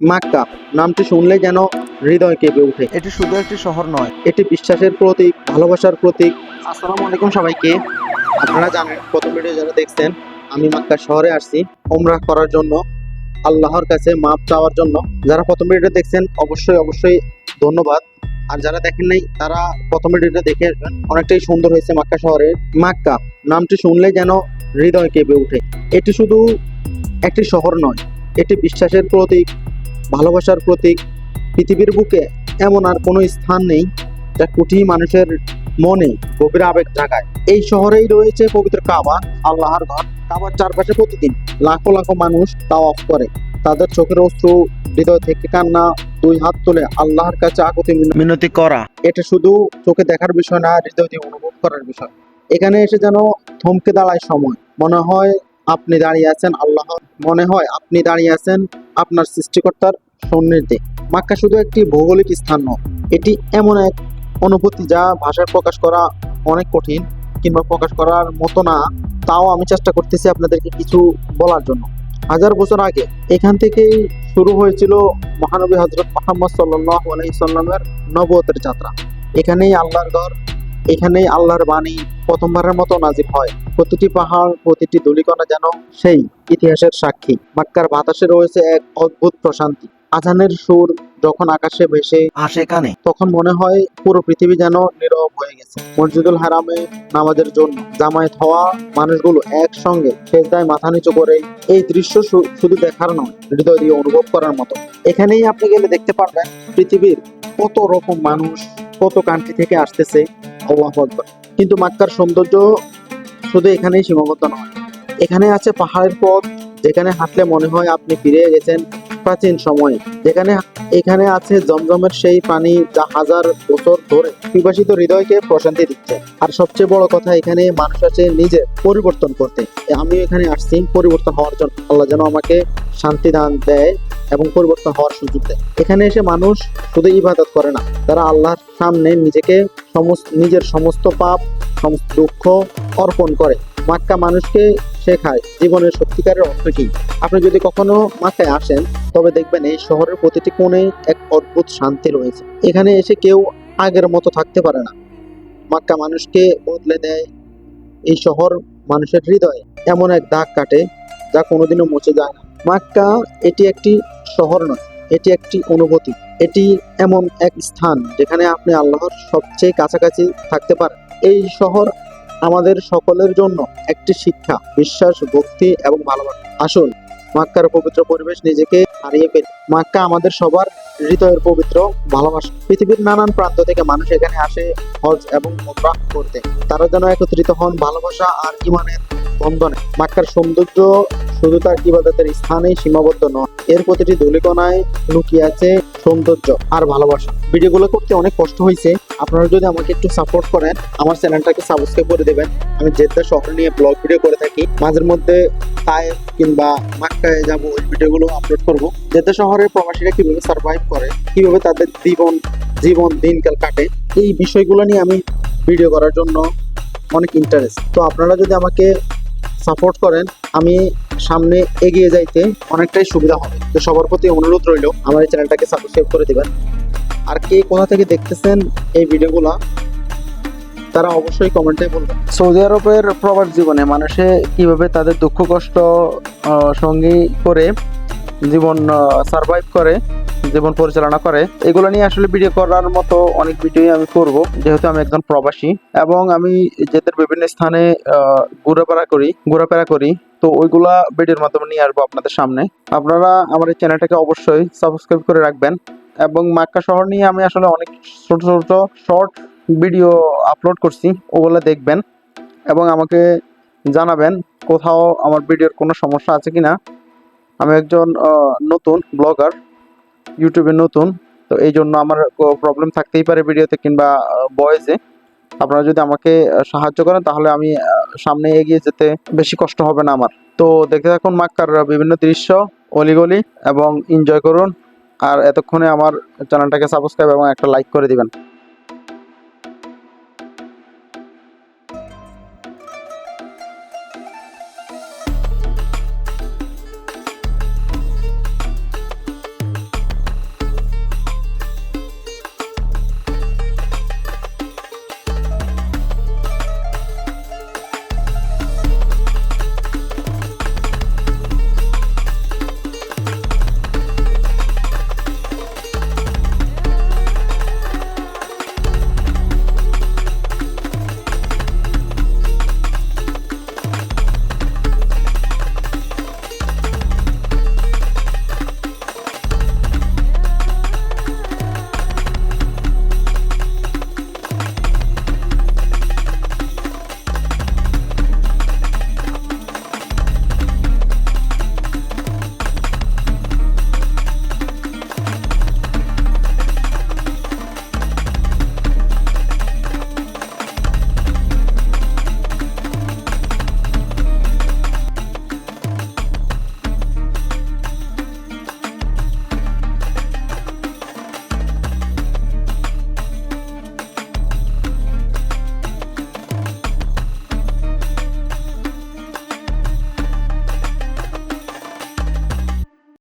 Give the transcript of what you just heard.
মাক্কা নামটি শুনলে যেন হৃদয় কেঁপে ওঠে। এটি শুধু একটি শহর নয়। এটি বিশ্বাসের প্রতীক ভালোবাসার প্রতীক। আসসালামু আলাইকুম সবাইকে। আপনারা জানেন প্রথম ভিডিও যারা দেখছেন আমি মাক্কা শহরে আসছি ওমরাহ করার জন্য আল্লাহর কাছে মাপ চাওয়ার জন্য। যারা প্রথম ভিডিও দেখছেন অবশ্যই অবশ্যই ধন্যবাদ। আর যারা দেখেন নাই তারা প্রথম ভিডিওটা দেখে আসবেন। অনেকটাই সুন্দর হয়েছে মাক্কা শহরে। মাক্কা নামটি শুনলে যেন হৃদয় কেঁপে ওঠে। এটি শুধু একটি শহর নয় এটি বিশ্বাসের প্রতীক ভালোবাসার প্রতীক। পৃথিবীর বুকে এমন আর কোনো স্থান নেই যা কোটি মানুষের মনে গভীর আবেগ জাগায়। এই শহরেই রয়েছে পবিত্র কাবা আল্লাহর ঘর। কাবার চারপাশে প্রতিদিন লাখো লাখো মানুষ তাওয়াফ করে। তাদের চোখের অশ্রু হৃদয় থেকে কান্না দুই হাত তুলে আল্লাহর কাছে আগতি মিনতি করা। এটা শুধু চোখে দেখার বিষয় না হৃদয় দিয়ে অনুভব করার বিষয়। এখানে এসে যেন থমকে দাঁড়ায় সময়। মনে হয় আপনি দাঁড়িয়ে আছেন আল্লাহ। মনে হয় আপনি দাঁড়িয়ে আছেন আপনার সৃষ্টিকর্তার সন্নিধ্যে মাক্কা শুধু একটি ভৌগোলিক স্থান নয়, এটি এমন এক অনুভূতি যা ভাষায় প্রকাশ করা অনেক কঠিন কিংবা প্রকাশ করার মতো না, তাও আমি চেষ্টা করতেছি আপনাদেরকে কিছু বলার জন্য। হাজার বছর আগে এখান থেকেই শুরু হয়েছিল মহানবী হজরত মোহাম্মদ সাল্লাহ আলাইসাল্লামের নবতের যাত্রা। এখানেই আল্লাহর ঘর, এখানেই আল্লাহর বাণী প্রথমবারের মতো নাজির হয়। প্রতিটি পাহাড়, প্রতিটি ধূলিকণা যেন সেই ইতিহাসের সাক্ষী। মাক্কার বাতাসে রয়েছে এক অদ্ভুত প্রশান্তি। আজানের সুর যখন আকাশে ভেসে আসে কানে, তখন মনে হয় পুরো পৃথিবী যেন নীরব হয়ে গেছে। মসজিদুল হারামে নামাজের জন্য জামায়াত হওয়া মানুষগুলো একসঙ্গে সেজদায় মাথা নিচু করে এই দৃশ্য শুধু দেখার নয়, হৃদয় দিয়ে অনুভব করার মতো। এখানেই আপনি গেলে দেখতে পারবেন পৃথিবীর কত রকম মানুষ, কত কান্ট্রি থেকে আসতেছে। আল্লাহ কিন্তু মাক্কার সৌন্দর্য শুধু এখানেই সীমাবদ্ধ নয়। এখানে আছে পাহাড়ের পথ, যেখানে হাঁটলে মনে হয় আপনি ফিরে গেছেন প্রাচীন সময়ে। যেখানে, এখানে আছে জমজমের সেই পানি যা হাজার বছর ধরে পিপাসিত হৃদয়কে প্রশান্তি দিচ্ছে। আর সবচেয়ে বড় কথা, এখানে মানুষ আছে নিজে পরিবর্তন করতে। আমি এখানে আসছি পরিবর্তন হওয়ার জন্য। আল্লাহ যেন আমাকে শান্তি দান দেয় এবং পরিবর্তন হওয়ার সুযোগ দেয়। এখানে এসে মানুষ শুধু ইবাদত করে না, তারা আল্লাহর সামনে নিজেকে সমস্ত, নিজের সমস্ত পাপ, সমস্ত দুঃখ অর্পণ করে। মাক্কা মানুষকে শেখায় জীবনের সত্যিকারের অর্থ কি। আপনি যদি কখনো মাক্কায় আসেন, তবে দেখবেন এই শহরের প্রতিটি কোণে এক অদ্ভুত শান্তি রয়েছে। এখানে এসে কেউ আগের মতো থাকতে পারে না। মাক্কা মানুষকে বদলে দেয় এই শহর মানুষের হৃদয়ে। এমন এক দাগ কাটে যা কোনোদিনও মুছে যায় না। মাক্কা এটি একটি শহর নয়, এটি একটি অনুভূতি। এটি এমন এক স্থান যেখানে আপনি আল্লাহর সবচেয়ে কাছাকাছি থাকতে পারেন। এই শহর আমাদের সকলের জন্য একটি শিক্ষা, বিশ্বাস, ভক্তি এবং ভালোবাসা। আসুন, মাক্কার পবিত্র পরিবেশ নিজেকে হারিয়ে ফেলি। মাক্কা আমাদের সবার হৃদয়ের পবিত্র ভালোবাসা। পৃথিবীর নানান প্রান্ত থেকে মানুষ এখানে আসে হজ এবং উমরাহ করতে। তারা যেন একত্রিত হন ভালোবাসা আর ইমানের বন্ধনে। মাক্কার সৌন্দর্য শুধু তার ইবাদতের স্থানেই সীমাবদ্ধ নয় এর প্রতিটি ধূলিকণায় লুকিয়ে আছে সৌন্দর্য আর ভালোবাসা। ভিডিওগুলো করতে অনেক কষ্ট হয়েছে। আপনারা যদি আমাকে একটু সাপোর্ট করেন, আমার চ্যানেলটাকে সাবস্ক্রাইব করে দেবেন। আমি জেদ্দা শহর নিয়ে ব্লগ ভিডিও করে থাকি। মাঝের মধ্যে তায়েফ কিংবা মাক্কায় যাব, ওই ভিডিওগুলো আপলোড করব। জেদ্দা শহরের প্রবাসীরা কীভাবে সার্ভাইভ করে, কীভাবে তাদের জীবন জীবন, দিনকাল কাটে, এই বিষয়গুলো নিয়ে আমি ভিডিও করার জন্য অনেক ইন্টারেস্ট তো আপনারা যদি আমাকে সাপোর্ট করেন, আমি সামনে এগিয়ে যাইতে অনেকটাই সুবিধা হবে। তো সবার প্রতি অনুরোধ রইল, আমার এই চ্যানেলটাকে সাবস্ক্রাইব করে দেবেন। আর কে কোথা থেকে দেখতেছেন এই ভিডিওগুলো, তারা অবশ্যই কমেন্টে বলবেন। সৌদি আরবের প্রবাস জীবনে মানুষে কীভাবে তাদের দুঃখ কষ্ট সঙ্গী করে জীবন সারভাইভ করে জীবন পরিচালনা করে। এগুলো নিয়ে আসলে ভিডিও করার মতো অনেক ভিডিও আমি করব। যেহেতু আমি একজন প্রবাসী এবং আমি যেদের বিভিন্ন স্থানে ঘোরাফেরা করি ঘোরাফেরা করি। তো ওইগুলা ভিডিওর মাধ্যমে নিয়ে আসব আপনাদের সামনে। আপনারা আমার এই চ্যানেলটাকে অবশ্যই সাবস্ক্রাইব করে রাখবেন এবং মাক্কা শহর নিয়ে আমি আসলে অনেক ছোট ছোট শর্ট ভিডিও আপলোড করছি। ওগুলো দেখবেন এবং আমাকে জানাবেন কোথাও আমার ভিডিওর কোনো সমস্যা আছে কিনা। আমি একজন নতুন ব্লগার ইউটিউবে নতুন, তো এই জন্য আমার প্রবলেম থাকতেই পারে ভিডিওতে কিংবা বয়েসে আপনারা যদি আমাকে সাহায্য করেন, তাহলে আমি সামনে এগিয়ে যেতে বেশি কষ্ট হবে না আমার। তো দেখতে থাকুন মাক্কার বিভিন্ন দৃশ্য, অলিগলি, এবং এনজয় করুন। আর এতক্ষণে আমার চ্যানেলটাকে সাবস্ক্রাইব এবং একটা লাইক করে দিবেন।